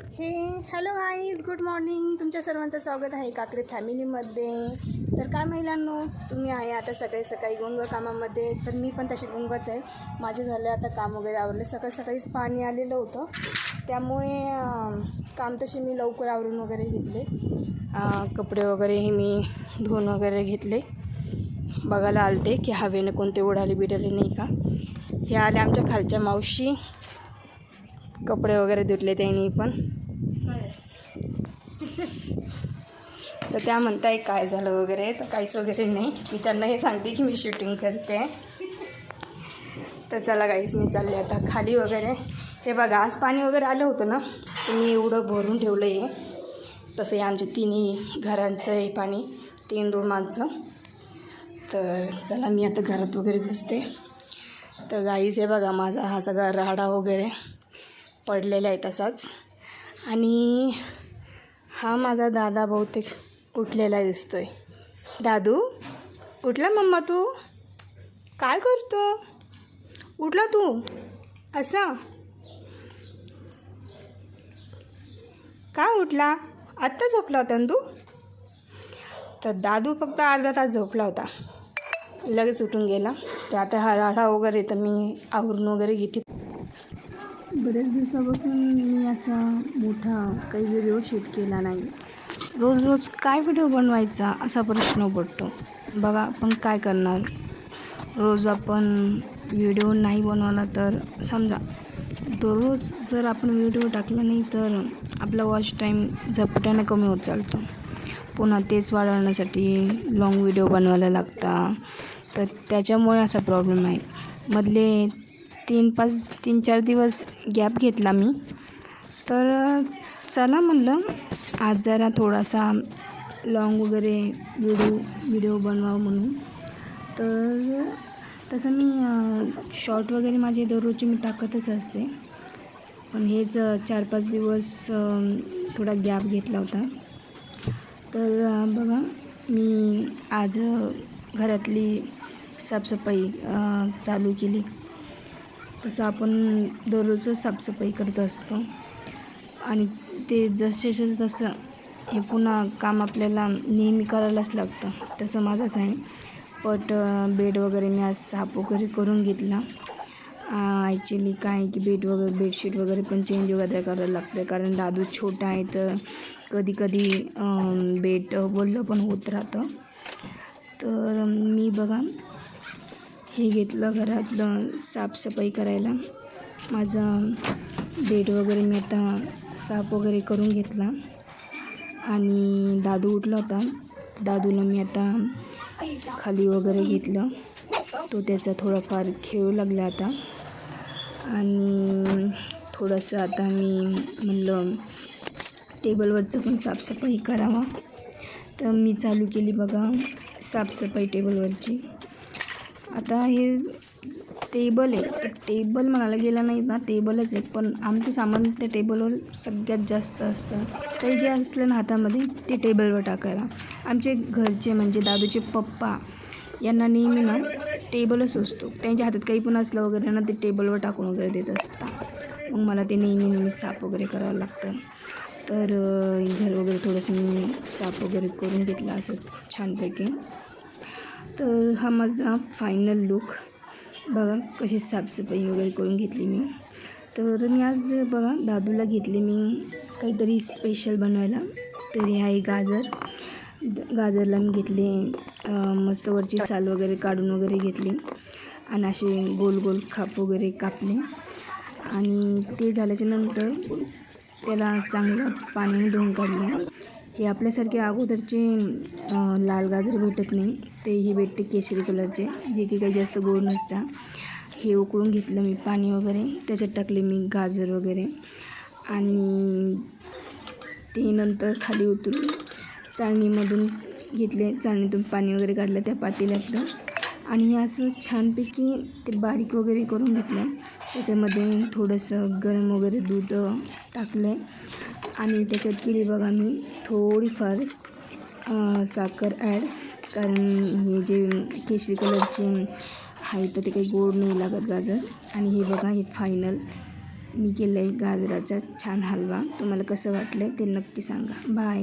हे hello guys good morning तुमच्या सर्वांचं स्वागत आहे काकडे फॅमिलीमध्ये तर काय महिलांनो तुम्ही आहे आता सकाळी सकाळी गुंग कामामध्ये तर मी पण तशी गुंगच आहे. माझे झाले आता काम वगैरे आवरले. सकाळी सकाळीच पाणी आलेलं होतं. त्यामुळे काम तसे मी लवकर आवरून वगैरे घेतले. कपडे वगैरे हे मी धुवून वगैरे घेतले. बघायला आलते की हवेनं कोणते उडाले बिडाले नाही का. हे आले आमच्या खालच्या मावशी. कपडे वगैरे धुतले त्यांनी पण. तर त्या म्हणताय काय झालं वगैरे तर काहीच वगैरे नाही. मी त्यांना हे सांगते की मी शूटिंग करते. तर चला काहीच मी चालले आता खाली वगैरे. हे बघा आज पाणी वगैरे आलं होतं ना तर मी एवढं भरून ठेवलं आहे तसं हे आमच्या तिन्ही घरांचं हे पाणी तीन रूमांचं तर चला मी आता घरात वगैरे घुसते. तर गाईच हे बघा माझा हा सगळा राडा वगैरे. पडलेला आहे तसाच आणि हा माझा दादा बहुतेक उठलेला दिसतो आहे दादू उठला मम्मा तू? काय करतो? उठला तू? असा. का उठला? आत्ता झोपला होता ना तू? तर दादू फक्त अर्धा तास झोपला होता. लगेच उठून गेला. तर आता हराळा वगैरे तर मी आवरून वगैरे घेते. बरेच दिवसापासून मी असा मोठा काही व्हिडिओ शूट केला नाही. रोज रोज काय व्हिडिओ बनवायचा असा प्रश्न पडतो. बघा आपण काय करणार? रोज आपण व्हिडिओ नाही बनवला तर समजा दररोज जर आपण व्हिडिओ टाकला नाही तर आपला वॉच टाईम झपट्यानं कमी होत चालतो. पुन्हा तेच वाढवण्यासाठी लाँग व्हिडिओ बनवायला लागता. तर त्याच्यामुळे असा प्रॉब्लेम आहे. मधले तीन पाच तीन चार दिवस गॅप घेतला मी. तर चला म्हणलं आज जरा थोडासा लाँग वगैरे व्हिडिओ व्हिडिओ बनवावं म्हणून. तर तसं मी शॉर्ट वगैरे माझे दररोजचे मी टाकतच असते. पण हेच चार पाच दिवस थोडा गॅप घेतला होता. तर बघा मी आज घरातली साफसफाई चालू केली. तसं आपण दररोजच साफसफाई करत असतो. आणि ते जसेच्या तसं हे पुन्हा काम आपल्याला नेहमी करायलाच लागतं तसं माझंच आहे. पट बेड वगैरे मी आज साफ वगैरे करून घेतला. ॲक्च्युली काय आहे की बेड वगैरे बेडशीट वगैरे पण चेंज वगैरे करायला लागतं कारण दादू छोटा आहे तर कधी कधी बेड बोललं पण होत राहतं. तर मी बघा हे घेतलं घरातलं साफसफाई करायला. माझा बेड वगैरे मी आता साफ वगैरे करून घेतला. आणि दादू उठला होता. दादूला मी आता खाली वगैरे घेतलं. तो त्याचा थोडाफार खेळू लागला आता. आणि थोडंसं आता मी म्हणलं टेबलवरचं पण साफसफाई करावं. तर मी चालू केली बघा साफसफाई टेबलवरची. आता हे टेबल आहे. ते टेबल म्हणायला गेलं नाही ना टेबलच आहे. पण आमचं सामान त्या टेबलवर सगळ्यात जास्त असतं. ते जे असलं ना हातामध्ये ते टेबलवर टाकायला. आमचे घरचे म्हणजे दादूचे पप्पा यांना नेहमी ना टेबलच असतो. त्यांच्या हातात काही पण असलं वगैरे ना ते टेबलवर टाकून वगैरे देत असतात. मग मला ते नेहमी नेहमी साफ वगैरे करावं लागतं. तर घर वगैरे थोडंसं मी साफ वगैरे करून घेतलं असं छानपैकी. तर हा माझा फायनल लुक बघा कशी साफसफाई वगैरे करून घेतली मी. तर मी आज बघा दादूला घेतले मी काहीतरी स्पेशल बनवायला. तरी आहे गाजर. गाजरला मी घेतले मस्त वरची साल वगैरे काढून वगैरे घेतली. आणि असे गोल गोल खाप वगैरे कापले. आणि ते झाल्याच्यानंतर त्याला चांगलं पाण्याने धुवून काढलं. हे आपल्यासारखे अगोदरचे लाल गाजर भेटत नाही. तेही भेटते केशरी कलरचे. जे की काही जास्त गोड नसतात हे उकळून घेतलं मी पाणी वगैरे. त्याच्यात टाकले मी गाजर वगैरे. आणि ते नंतर खाली उतरून चाळणीमधून घेतले. चाळणीतून पाणी वगैरे काढलं त्या पातेल्यातलं. आणि हे असं छानपैकी ते बारीक वगैरे करून घेतलं. त्याच्यामध्ये थोडंसं गरम वगैरे दूध टाकलं आहे आणि त्याच्यात केली बघा मी थोडीफार साखर ॲड कारण हे जे केशरी कलरचे आहे तर ते काही गोड नाही लागत गाजर. आणि हे बघा हे फायनल मी केलं आहे गाजराचा छान हलवा. तुम्हाला कसं वाटलं ते नक्की सांगा. बाय